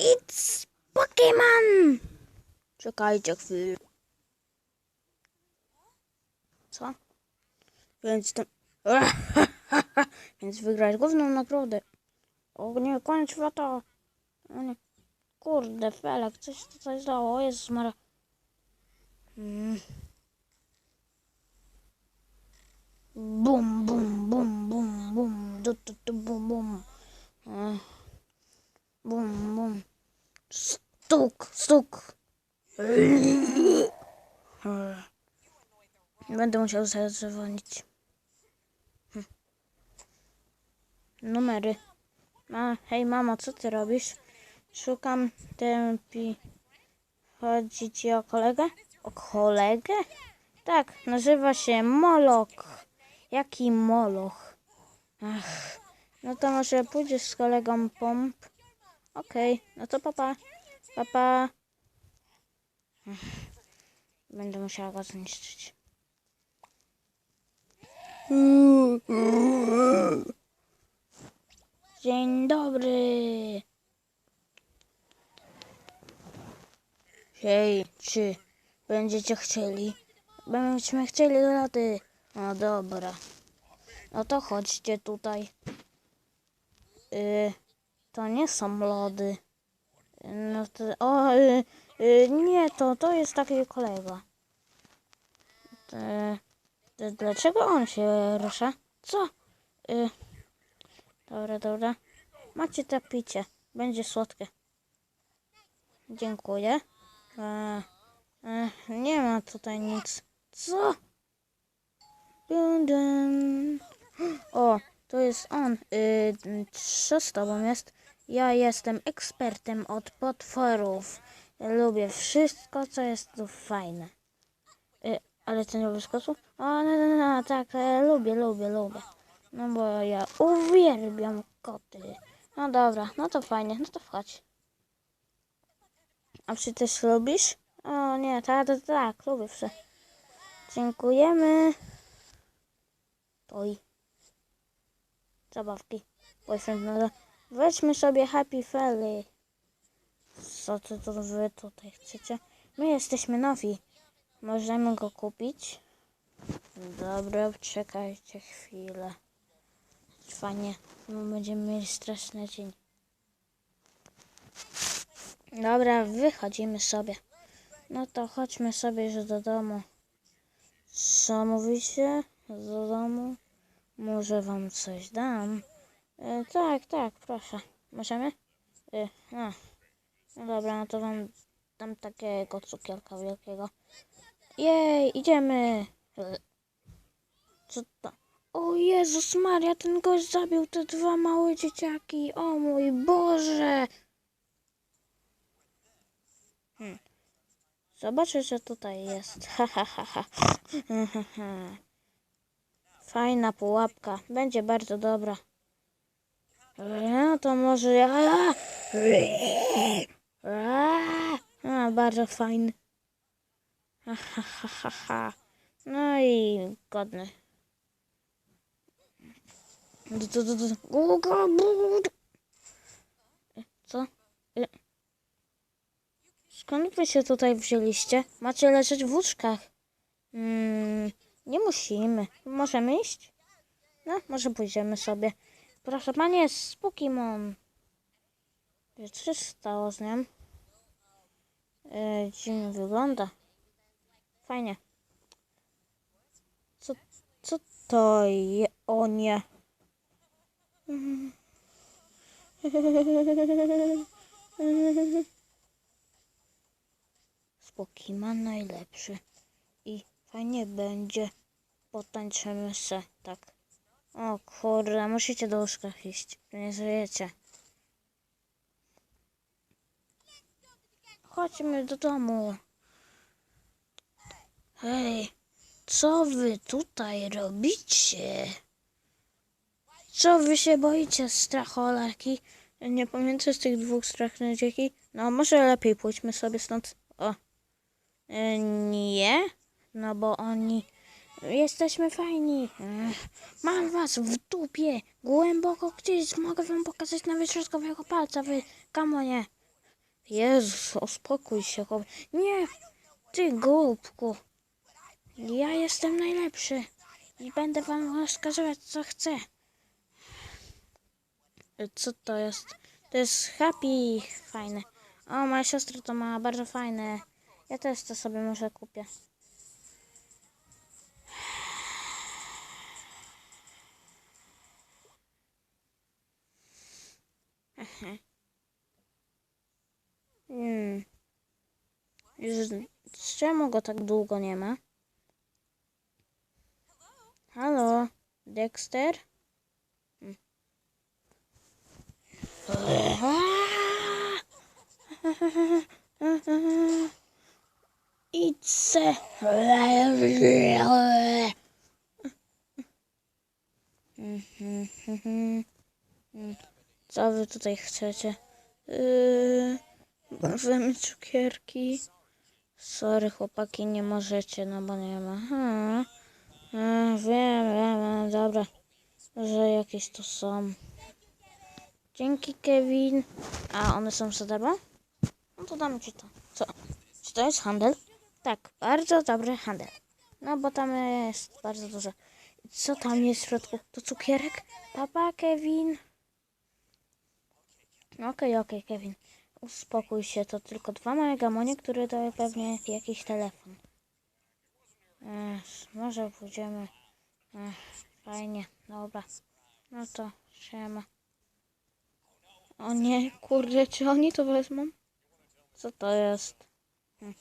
It's Pokémon! Czekajcie chwilę. Co? Więc to... Więc wygrać główną nagrodę. O nie, koniec świata. O nie. Kurde, Felek, coś tutaj zdało. O Jezus Mara. Mm. Bum, bum, bum, bum, bum. Du, du, du, bum, bum. E. Bum, bum. Stuk, stuk. Będę musiał zadzwonić. Hm. Numery. A, hej mamo, co ty robisz? Szukam tempi. Chodzi ci o kolegę? O kolegę? Tak, nazywa się Molok. Jaki Moloch? Ach, no to może pójdziesz z kolegą pomp? Okej, no to papa. Papa. Będę musiała go zniszczyć. Dzień dobry. Hej, czy będziecie chcieli? Będziemy chcieli do lody. No dobra. No to chodźcie tutaj. Y, to nie są lody. No to, o, y, y, nie, to, to jest taki kolega. To, to, dlaczego on się rusza? Co? Y, dobra, dobra. Macie to picie. Będzie słodkie. Dziękuję. E, e, nie ma tutaj nic. Co? Dun, dun. O, to jest on. Y, co z tobą jest? Ja jestem ekspertem od potworów. Lubię wszystko, co jest tu fajne. Y, ale ty nie lubisz kotów? O, no, no, no, tak, e, lubię, lubię, lubię. No bo ja uwielbiam koty. No dobra, no to fajnie, no to wchodź. A czy też lubisz? O nie, tak, tak, tak, lubię psy. Dziękujemy. Oj. Zabawki. Boyfriend, no weźmy sobie Happy Felly. Co ty to wy tutaj chcecie? My jesteśmy nowi. Możemy go kupić? Dobra, czekajcie chwilę. Fajnie, bo będziemy mieli straszny dzień. Dobra, wychodzimy sobie. No to chodźmy sobie już do domu. Co mówicie? Do domu? Może wam coś dam? E, tak, tak, proszę. Możemy? E, no. dobra, no to wam dam takiego cukierka wielkiego. Jej, idziemy! E, co to? O Jezus Maria, ten gość zabił te dwa małe dzieciaki. O mój Boże! Hmm. Zobaczę, co tutaj jest. Ha, ha. Ha, ha. Fajna pułapka. Będzie bardzo dobra. No to może ja... A, bardzo fajny. Ha, ha, ha. No i godny. E, Co? E, Skąd wy się tutaj wzięliście? Macie leżeć w łóżkach. Mm, nie musimy. Możemy iść? No, może pójdziemy sobie. Proszę panie, z Pokemon. Co się stało z nią? E, dziwnie wygląda. Fajnie. Co, co to je? O nie. Z Pokemon najlepszy. I fajnie będzie. Potańczymy se, tak. O kurde, musicie do łóżka iść. Nie żyjecie. Chodźmy do domu. Hej, co wy tutaj robicie? Co wy się boicie, stracholarki? Nie pamiętasz tych dwóch strasznych dzieci? No, może lepiej pójdźmy sobie stąd. O. E, nie, no bo oni... Jesteśmy fajni. Ech, Mam was w dupie. Głęboko gdzieś mogę wam pokazać nawet środkowego palca. Wy, kamonie. Jezus, uspokój się, chłop. Nie, ty głupku. Ja jestem najlepszy i będę wam rozkazywać, co chcę. E, Co to jest? To jest happy, fajne. O, moja siostra to ma bardzo fajne. Ja też to sobie może kupię. Hmm. Już, czemu go tak długo nie ma? Halo, Dexter? Hmm. Idź se. Co wy tutaj chcecie? Yy, możemy cukierki. Sorry chłopaki, nie możecie, no bo nie ma. Hmm. A, wiem, wiem, dobra. Że jakieś tu są. Dzięki Kevin. A one są za darmo? No to dam ci to. Co? Czy to jest handel? Tak, bardzo dobry handel. No bo tam jest bardzo dużo. Co tam jest w środku? To cukierek? Papa, Kevin. Okej, okej, Kevin. Uspokój się, to tylko dwa małe gamonie, które dały pewnie jakiś telefon. Ech, może pójdziemy. Ech, fajnie, dobra. No to siema. O nie, kurde, czy oni to wezmą? Co to jest? Hm.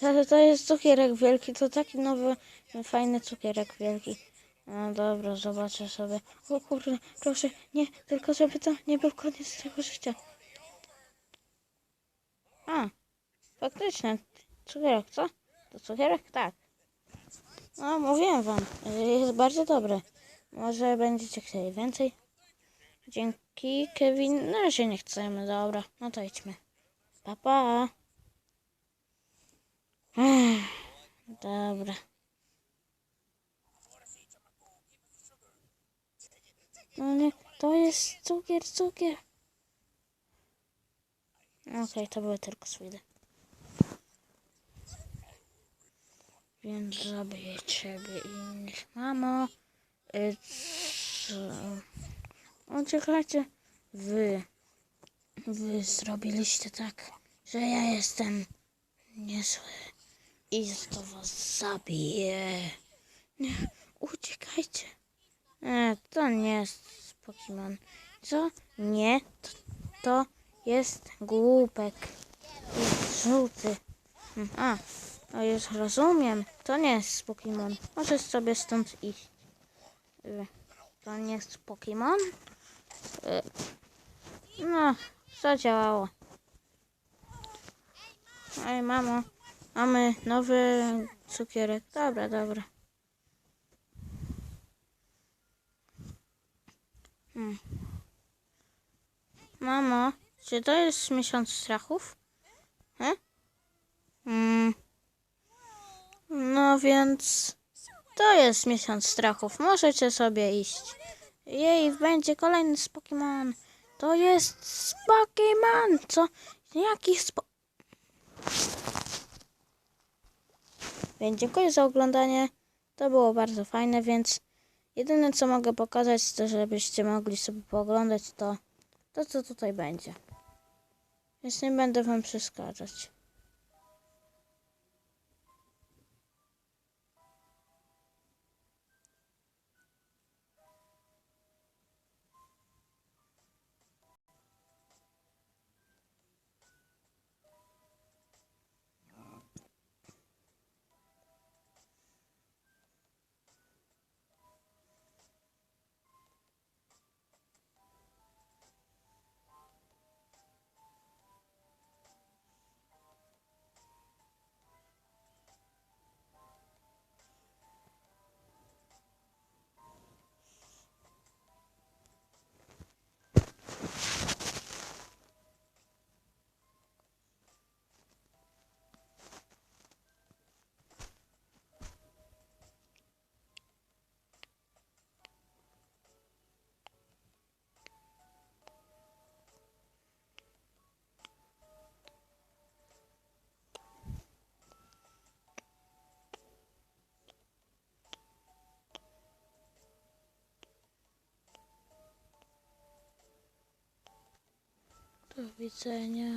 To, to jest cukierek wielki, to taki nowy, fajny cukierek wielki. No dobra, zobaczę sobie. O kurde, proszę, nie, tylko żeby to nie był koniec tego życia. A, faktycznie, cukierek, co? To cukierek? Tak. No, mówiłem wam, jest bardzo dobry. Może będziecie chcieli więcej? Dzięki, Kevin. Na razie nie chcemy, dobra. No to idźmy. Pa, pa. Dobra. No nie, to jest cukier, cukier. Okej, to były tylko sweety. Więc zabiję ciebie i innych. Mamo, co? O, czekajcie. Wy, wy zrobiliście tak, że ja jestem niezły i to was zabiję. Nie, uciekajcie. E, to nie jest Pokémon. Co? Nie, to, to jest głupek. Jest żółty. Hmm, A, no już rozumiem. To nie jest Pokémon. Możesz sobie stąd iść. Y, To nie jest Pokémon? Y, No, zadziałało. Ej, mamo, mamy nowy cukierek. Dobra, dobra. Hmm. Mamo, czy to jest miesiąc strachów? He? Mm. No więc to jest miesiąc strachów. Możecie sobie iść. Jej, będzie kolejny z Pokémon. To jest z Pokémon. Co? Jaki spo... Więc dziękuję za oglądanie. To było bardzo fajne, więc jedyne co mogę pokazać, to żebyście mogli sobie pooglądać to, to co tutaj będzie. Więc nie będę wam przeszkadzać. Do widzenia.